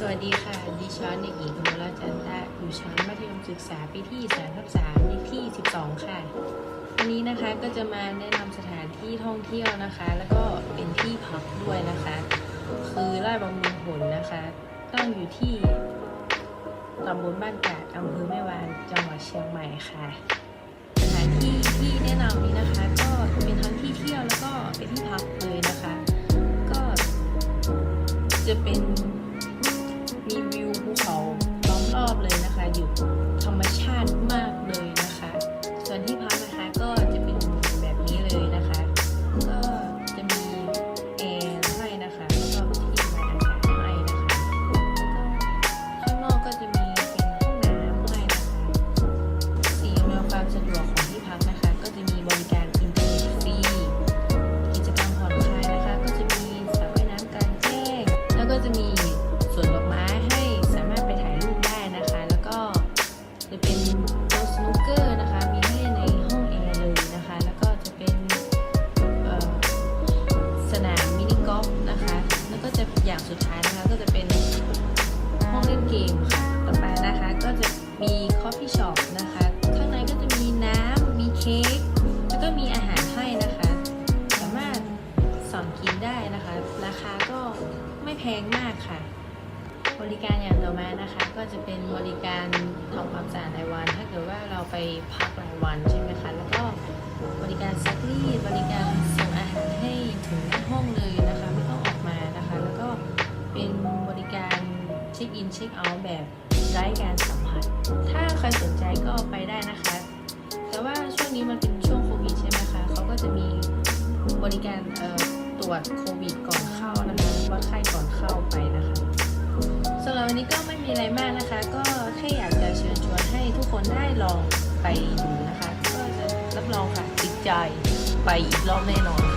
สวัสดีค่ะ ดิฉันเด็กหญิงกมลจันทะอยู่ชั้นมัธยมศึกษาปีที่3ทับ3เลขที่ 12 ค่ะ วันนี้นะคะก็จะมาแนะนำสถานที่ท่องเที่ยวนะคะ แล้วก็เป็นที่พักด้วยนะคะ คือไร่บำรุงผลนะคะ ตั้งอยู่ที่ตำบลบ้านกาดอำเภอแม่วาน จังหวัดเชียงใหม่ค่ะ สถานที่ที่แนะนำนี้นะคะ ก็เป็นทั้งที่เที่ยวแล้วก็เป็นที่พักเลยนะคะ ก็จะเป็น อยู่ธรรมชาติมากเลยนะคะ ส่วนที่พักนะคะก็จะเป็นแบบนี้เลยนะคะ ก็จะมีแอร์ให้นะคะแล้วก็ที่ระบายอากาศให้นะคะข้างนอกก็จะมีเป็นห้องน้ำให้นะคะสิ่งอำนวยความสะดวกของที่พักนะคะ ก็จะมีบริการอินเทอร์เน็ตฟรีกิจกรรมผ่อนคลายนะคะ ก็จะมีสระว่ายน้ำกลางแจ้งแล้วก็จะมี มีคอฟฟี่ช็อปนะคะ ข้างในก็จะมีน้ำ มีเค้ก แล้วก็มีอาหารให้นะคะ สามารถสั่งกินได้นะคะ ราคาก็ไม่แพงมากค่ะ บริการอย่างต่อมานะคะ ก็จะเป็นบริการทำความสะอาดรายวัน ถ้าเกิดว่าเราไปพักรายวันใช่ไหมคะ แล้วก็บริการซักรีด บริการส่งอาหารให้ถึงห้องเลยนะคะ ไม่ต้องออกมานะคะ แล้วก็เป็นบริการเช็คอินเช็คเอาท์แบบไร้การสัม ผัสถ้าใครสนใจก็ไปได้นะคะ แต่ว่าช่วงนี้มันเป็นช่วงโควิดใช่ไหมคะเขาก็จะมีบริการตรวจโควิดก่อนเข้านะคะวัดไข้ก่อนเข้าไปนะคะสำหรับวันนี้ก็ไม่มีอะไรมากนะคะ ก็แค่อยากจะเชิญชวนให้ทุกคนได้ลองไปดูนะคะ ก็จะรับรองค่ะติดใจไปอีกรอบแน่นอน